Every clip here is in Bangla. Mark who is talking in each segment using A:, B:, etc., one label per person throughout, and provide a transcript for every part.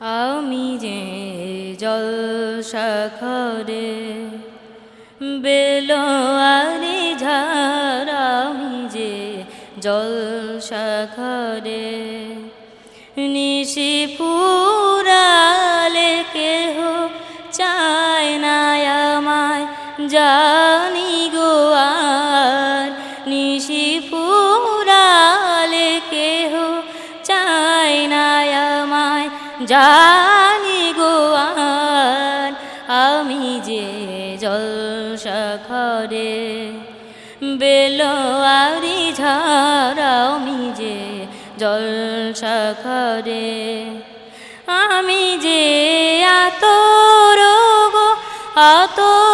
A: আমি যে জল শাখরে বেলোয়ারি ঝাড় আমি যে জল শাখরে নিশি পুরালে কেহ চায় না আমায়। জানি গো জানি গো আমি যে জল সাখরে বেলোয়ারি ঝাড়, আমি যে জল সাখরে আমি যে আতর গো, আতর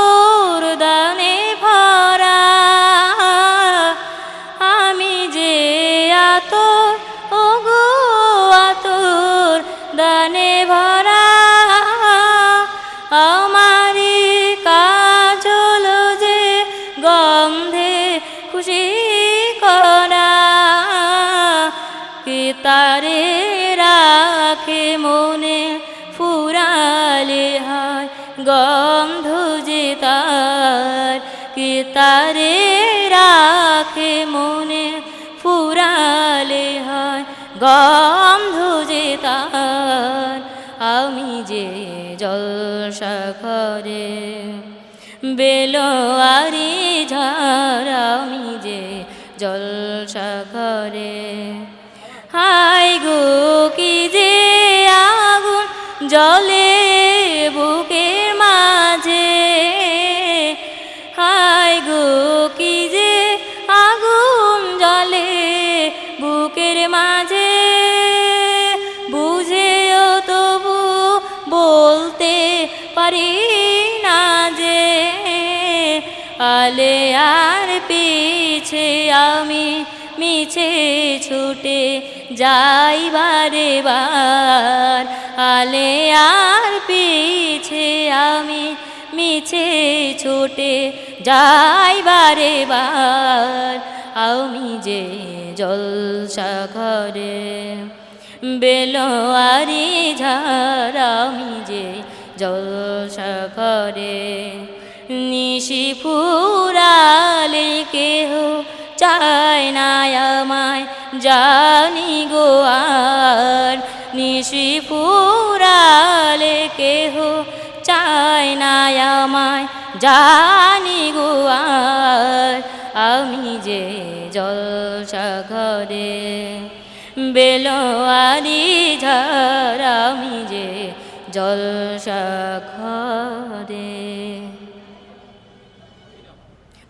A: তারে রাখে মনে, ফুরালে হয় গন্ধ যে তার। কে তারে রাখে মনে, ফুরালে হয় গন্ধ যে তার। আমি যে জল শাখরে বেলোয়ারি ঝাড়, আমি যে জল শাখরে হাই গো, কি যে আগুন জলে বুকের মাঝে। হাই গো, কি যে আগুন জলে বুকের মাঝে। বুঝেও তবু বলতে পারি না যে, আলে আর পিছে আমি মিছে ছুটে যাই বারে বার আলে আর পিছে আমি মিছে ছুটে যাই বারে আমি যে জল সাগরে বেলোয়ারি ঝাড়, আমি যে জলসা সাগরে নিশি ফুরালে কেহ চায় না আমায়, জানি গো আর নিশি ফুরালে কেহ চায় না আমায়, জানি গো আর আমি যে জল সাগরে বেলোয়ারি ঝাড়, আমি যে জল সাগরে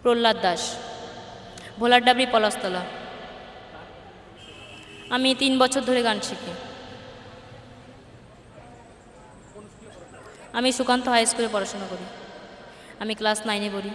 A: প্রহ্লাদ দাস। ভোলার ডাবরি পলাশতলা। আমি তিন বছর ধরে গান শিখি। আমি সুকান্ত হাই স্কুলে পড়াশোনা করি। আমি ক্লাস নাইনে পড়ি।